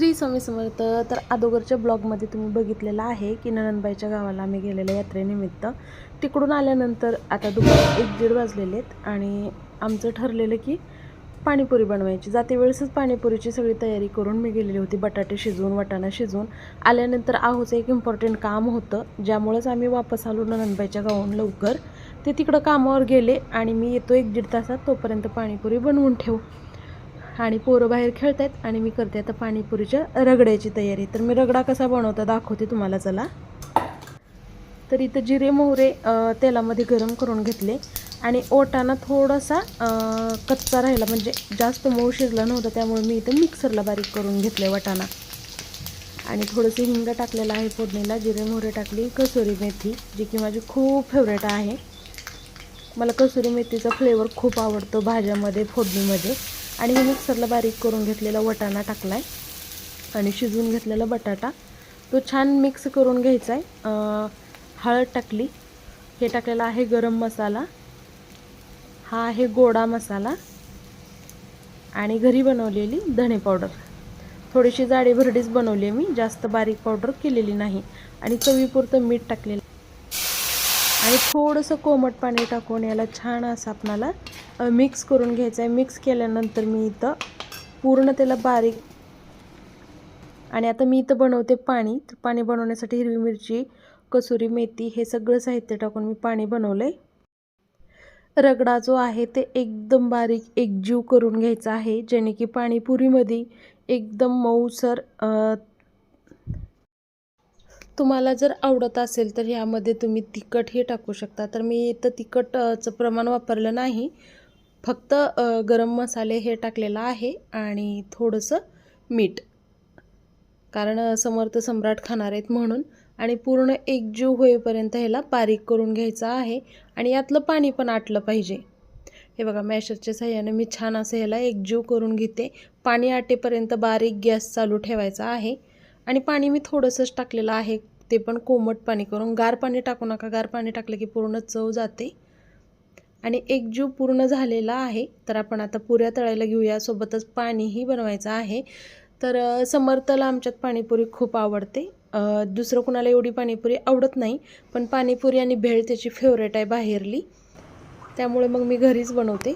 श्री स्वामी समर्थ तर अगोदरच्या ब्लॉगमध्ये तुम्ही बघितलेलं आहे की ननंदबाईच्या गावाला आम्ही गेलेल्या यात्रेनिमित्त. तिकडून आल्यानंतर आता दुपार एक दीड वाजलेले आहेत आणि आमचं ठरलेलं की पाणीपुरी बनवायची. जाते वेळेसच पाणीपुरीची सगळी तयारी करून मी गेलेली होती बटाटे शिजवून वाटाणा शिजवून. आल्यानंतर आहोचं एक इम्पॉर्टंट काम होतं ज्यामुळेच आम्ही वापस आलो ननंदबाईच्या गावाहून लवकर. ते तिकडं कामावर गेले आणि मी येतो एक दीड तासात तोपर्यंत पाणीपुरी बनवून ठेवू. आणि पोरं बाहेर खेळत आहेत आणि मी करते आता पाणीपुरीच्या रगड्याची तयारी. तर मी रगडा कसा बनवता दाखवते तुम्हाला चला. तर इथं जिरे मोहरे तेलामध्ये गरम करून घेतले. आणि ओटाना थोडासा कच्चा राहिला म्हणजे जास्त मऊ शिजला नव्हता त्यामुळे मी इथं मिक्सरला बारीक करून घेतले वाटाणा. आणि थोडंसं हिंग टाकलेलं आहे फोडणीला जिरे मोहरे टाकली कसुरी मेथी जी की माझी खूप फेवरेट आहे. मला कसुरी मेथीचा फ्लेवर खूप आवडतो भाज्यामध्ये फोडणीमध्ये. आणि मी मिक्सरला बारीक करून घेतलेला वटाणा टाकला आहे आणि शिजवून घेतलेला बटाटा. तो छान मिक्स करून घ्यायचा आहे हळद टाकली. हे टाकलेला आहे गरम मसाला. हा आहे गोडा मसाला. आणि घरी बनवलेली धणे पावडर. थोडीशी जाडी भरडीच बनवली आहे मी. जास्त बारीक पावडर केलेली नाही. आणि चवीपुरतं मीठ टाकलेलं आणि थोडंसं कोमट पाणी टाकून याला छान असं आपणाला मिक्स करून घ्यायचं आहे. मिक्स केल्यानंतर मी इथं पूर्ण त्याला बारीक आणि आता मी इथं बनवते पाणी. तर पाणी बनवण्यासाठी हिरवी मिरची कसुरी मेथी हे सगळं साहित्य टाकून मी पाणी बनवलं आहे रगडा जो आहे ते एकदम बारीक एकजीव करून घ्यायचा आहे जेणे की पाणीपुरीमध्ये एकदम मऊसर तुम्हाला जर आवडत असेल तर ह्यामध्ये तुम्ही तिखटही टाकू शकता. तर मी इथं तिखटचं प्रमाण वापरलं नाही. फक्त गरम मसाले हे टाकलेलं आहे आणि थोडंसं मीठ. कारण समर्थ सम्राट खाणार आहेत म्हणून. आणि पूर्ण एकजीव होईपर्यंत ह्याला बारीक करून घ्यायचं आहे आणि यातलं पाणी पण आटलं पाहिजे. हे बघा मॅशरच्या सहाय्याने मी छान असं ह्याला एकजीव करून घेते. पाणी आटेपर्यंत बारीक गॅस चालू ठेवायचा आहे. आणि पाणी मी थोडंसंच टाकलेलं आहे. ते पण कोमट पाणी करून. गार पाणी टाकू नका. गार पाणी टाकलं की पूर्ण चव जाते. आणि एक जीव पूर्ण झालेला आहे. तर आपण आता पुऱ्या तळायला घेऊया. सोबतच पाणीही बनवायचं आहे. तर समर्थला आमच्यात पाणीपुरी खूप आवडते. दुसरं कुणाला एवढी पाणीपुरी आवडत नाही. पण पाणीपुरी आणि भेळ त्याची फेवरेट आहे बाहेरली. त्यामुळे मग मी घरीच बनवते.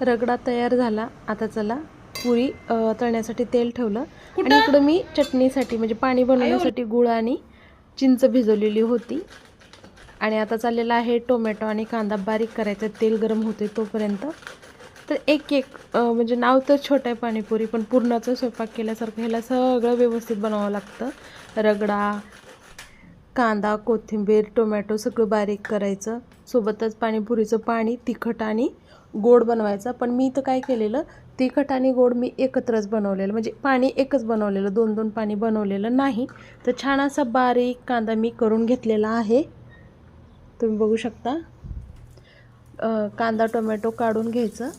रगडा तयार झाला. आता चला पुरी तळण्यासाठी तेल ठेवलं. आणि इकडं मी चटणीसाठी म्हणजे पाणी बनवण्यासाठी गुळ आणि चिंच भिजवलेली होती. आणि आता चाललेला आहे टोमॅटो आणि कांदा बारीक करायचा तेल गरम होते तोपर्यंत. तर एक एक म्हणजे नाव तर छोटं आहे पाणीपुरी पण पूर्णाचा स्वयंपाक केल्यासारखं ह्याला सगळं व्यवस्थित बनावं लागतं. रगडा कांदा कोथिंबीर टोमॅटो सगळं बारीक करायचं. सोबतच पाणीपुरीचं पाणी तिखट आणि गोड बनवायचं पण मी इथं काय केलेलं तिखट आणि गोड मी एकत्रच बनवलेलं म्हणजे पाणी एकच बनवलेलं दोन दोन पाणी बनवलेलं नाही. तर छान असा बारीक कांदा मी करून घेतलेला आहे. तुम्ही बघू शकता. कांदा टोमॅटो काढून घ्यायचं.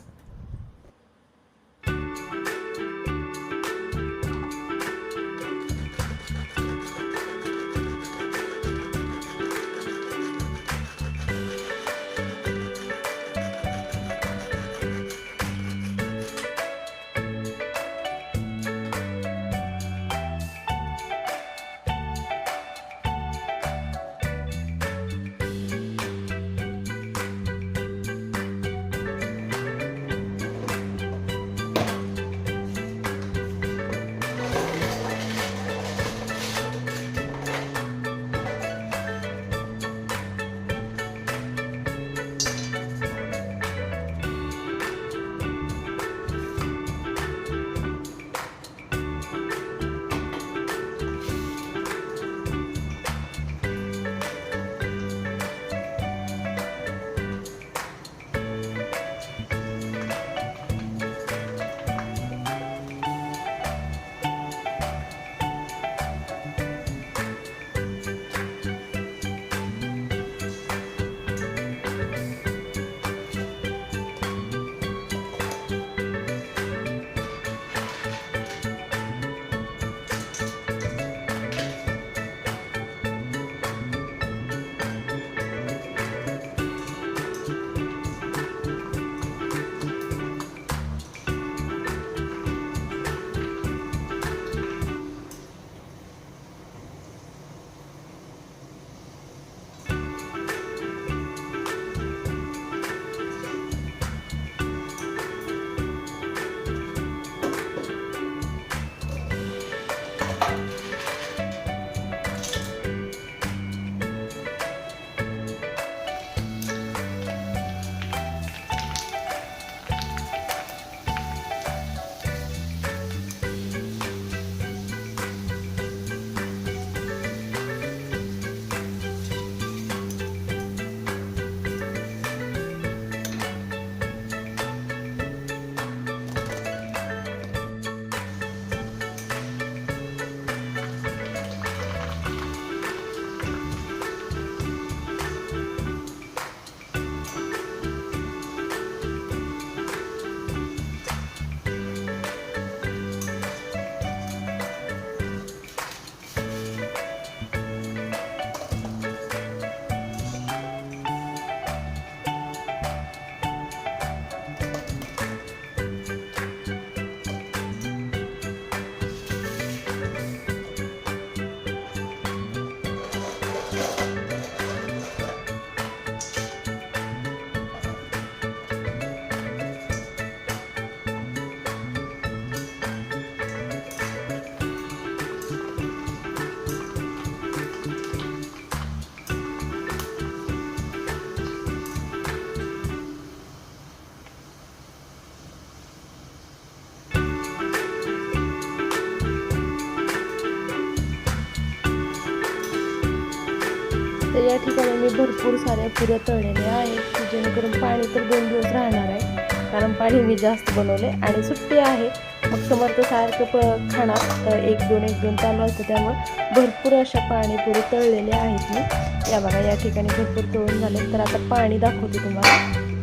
या ठिकाणी मी भरपूर साऱ्या पुऱ्या तळलेल्या आहेत की जेणेकरून पाणी तर दोन दिवस राहणार आहे. कारण पाणी मी जास्त बनवले आणि सुट्टी आहे. मग समर्थ सारखं प खाणार. तर एक दोन एक दोन चालू असतं. त्यामुळे भरपूर अशा पाणीपुरी तळलेल्या आहेत मी. या बघा या ठिकाणी भरपूर तळून झाले. तर आता पाणी दाखवते तुम्हाला.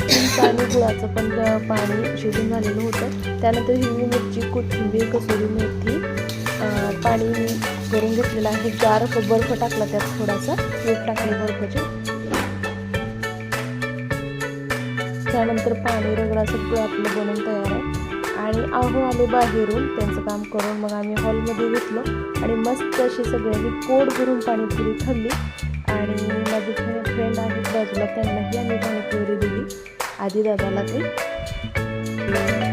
चिंच आणि गुळाचं पण पाणी शिजून झालेलं होतं. त्यानंतर हिरवी मिरची कोथिंबीर कसुरी मेथी पाणी करून घेतलेला आहे. गार बर्फ टाकला त्यात थोडासा. मीठ टाकले बर्फाचे. त्यानंतर पाणी रगडा सगळं आपलं बनवून तयार आहे. आणि आहो आले बाहेरून. त्यांचं काम करून मग आम्ही हॉलमध्ये घेतलो. आणि मस्त अशी सगळ्यांनी कोड भरून पाणीपुरी खाल्ली. आणि माझे फ्रेंड आहेत बाजूला त्यांनाही आम्ही पाणीपुरी दिली. आधी दादाला ते.